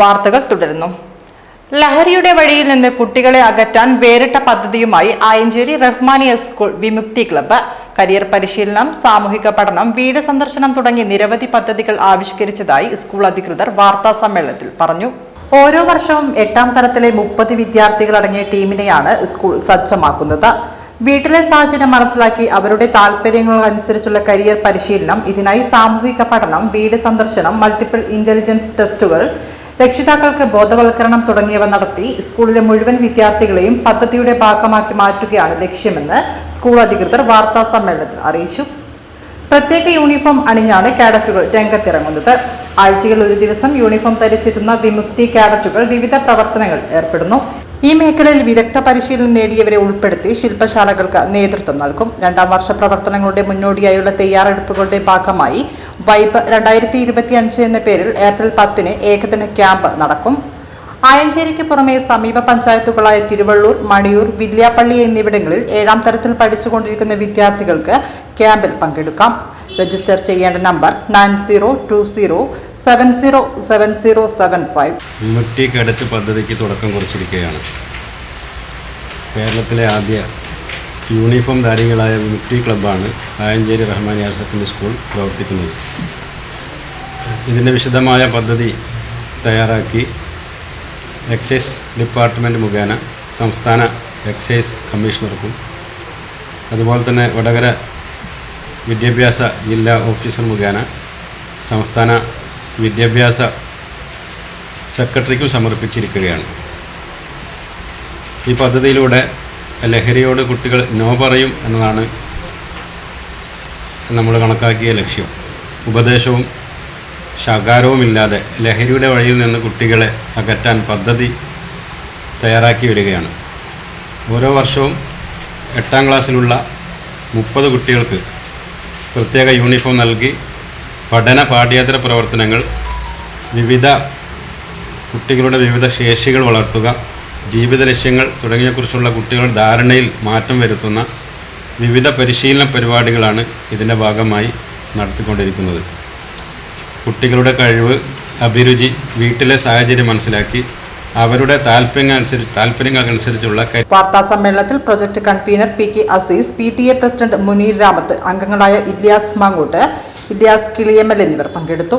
വാർത്തകൾ തുടരുന്നു. ലഹരിയുടെ വഴിയിൽ നിന്ന് കുട്ടികളെ അകറ്റാൻ വേറിട്ട പദ്ധതിയുമായി Ayancheri Rahmaniya school Vimukthi club career പരിശീലനം സാമൂഹിക പഠനം വീട് സന്ദർശനം തുടങ്ങി നിരവധി പദ്ധതികൾ ആവിഷ്കരിച്ചതായി സ്കൂൾ അധികൃതർ വാർത്താ സമ്മേളനത്തിൽ പറഞ്ഞു. ഓരോ വർഷവും എട്ടാം തരത്തിലെ മുപ്പത് വിദ്യാർത്ഥികൾ അടങ്ങിയ ടീമിനെയാണ് സ്കൂൾ സജ്ജമാക്കുന്നത്. വീട്ടിലെ സാഹചര്യം മനസ്സിലാക്കി അവരുടെ താല്പര്യങ്ങൾ അനുസരിച്ചുള്ള കരിയർ പരിശീലനം ഇതിനായി സാമൂഹിക പഠനം വീട് സന്ദർശനം മൾട്ടിപ്പിൾ ഇന്റലിജൻസ് ടെസ്റ്റുകൾ രക്ഷിതാക്കൾക്ക് ബോധവൽക്കരണം തുടങ്ങിയവ നടത്തി സ്കൂളിലെ മുഴുവൻ വിദ്യാർത്ഥികളെയും പദ്ധതിയുടെ ഭാഗമാക്കി മാറ്റുകയാണ് ലക്ഷ്യമെന്ന് സ്കൂൾ അധികൃതർ വാർത്താ സമ്മേളനത്തിൽ അറിയിച്ചു. പ്രത്യേക യൂണിഫോം അണിഞ്ഞാണ് കാഡറ്റുകൾ രംഗത്തിറങ്ങുന്നത്. ആഴ്ചയിൽ ഒരു ദിവസം യൂണിഫോം ധരിച്ചെത്തുന്ന വിമുക്തി കാഡറ്റുകൾ വിവിധ പ്രവർത്തനങ്ങൾ ഏർപ്പെടുന്നു. ഈ മേഖലയിൽ വിദഗ്ധ പരിശീലനം നേടിയവരെ ഉൾപ്പെടുത്തി ശില്പശാലകൾക്ക് നേതൃത്വം നൽകും. രണ്ടാം വർഷ പ്രവർത്തനങ്ങളുടെ മുന്നോടിയായുള്ള തയ്യാറെടുപ്പുകളുടെ ഭാഗമായി വൈബ് രണ്ടായിരത്തി ഇരുപത്തി അഞ്ച് എന്ന പേരിൽ ഏപ്രിൽ പത്തിന് ഏകദിന ക്യാമ്പ് നടക്കും. ആയഞ്ചേരിക്ക് പുറമെ സമീപ പഞ്ചായത്തുകളായ തിരുവള്ളൂർ മണിയൂർ വില്യാപ്പള്ളി എന്നിവിടങ്ങളിൽ ഏഴാം തരത്തിൽ പഠിച്ചുകൊണ്ടിരിക്കുന്ന വിദ്യാർത്ഥികൾക്ക് ക്യാമ്പിൽ പങ്കെടുക്കാം. രജിസ്റ്റർ ചെയ്യേണ്ട number nine zero two zero seven zero seven zero seven five. Cadet പദ്ധതിക്ക് തുടക്കം കുറിച്ചിരിക്കുകയാണ്. കേരളത്തിലെ ആദ്യ യൂണിഫോം ധാരികളായ Vimukthi ക്ലബ്ബാണ് Ayancheri Rahman higher secondary school പ്രവർത്തിക്കുന്നത്. ഇതിന്റെ വിശദമായ പദ്ധതി തയ്യാറാക്കി എക്സൈസ് ഡിപ്പാർട്ട്മെന്റ് മുഖേന സംസ്ഥാന എക്സൈസ് കമ്മീഷണർക്കും അതുപോലെ തന്നെ വടകര വിദ്യാഭ്യാസ ജില്ലാ ഓഫീസർ മുഖേന സംസ്ഥാന വിദ്യാഭ്യാസ സെക്രട്ടറിക്കും സമർപ്പിച്ചിരിക്കുകയാണ്. ഈ പദ്ധതിയിലൂടെ ലഹരിയോട് കുട്ടികൾ നോ പറയും എന്നതാണ് നമ്മൾ കണക്കാക്കിയ ലക്ഷ്യം. ഉപദേശവും ശകാരവുമില്ലാതെ ലഹരിയുടെ വഴിയിൽ നിന്ന് കുട്ടികളെ അകറ്റാൻ പദ്ധതി തയ്യാറാക്കി വരികയാണ്. ഓരോ വർഷവും എട്ടാം ക്ലാസ്സിലുള്ള മുപ്പത് കുട്ടികൾക്ക് പ്രത്യേക യൂണിഫോം നൽകി പഠന പാഠ്യേതര പ്രവർത്തനങ്ങൾ വിവിധ കുട്ടികളുടെ വിവിധ ശേഷികൾ വളർത്തുക ജീവിത ലക്ഷ്യങ്ങൾ തുടങ്ങിയക്കുറിച്ചുള്ള കുട്ടികൾ ധാരണയിൽ മാറ്റം വരുത്തുന്ന വിവിധ പരിശീലന പരിപാടികളാണ് ഇതിന്റെ ഭാഗമായി നടത്തിക്കൊണ്ടിരിക്കുന്നത്. കുട്ടികളുടെ കഴിവ് അഭിരുചി വീട്ടിലെ സാഹചര്യം മനസ്സിലാക്കി അവരുടെ താല്പര്യങ്ങൾക്കനുസരിച്ച് താല്പര്യങ്ങൾക്കനുസരിച്ചുള്ള വാർത്താ സമ്മേളനത്തിൽ project convener P K Azeez P T A president Muneer Ramath അംഗങ്ങളായ ഇല്യാസ് മാങ്ങോട്ട് ഇല്യാസ് കിളിയമ്മൽ എന്നിവർ പങ്കെടുത്തു.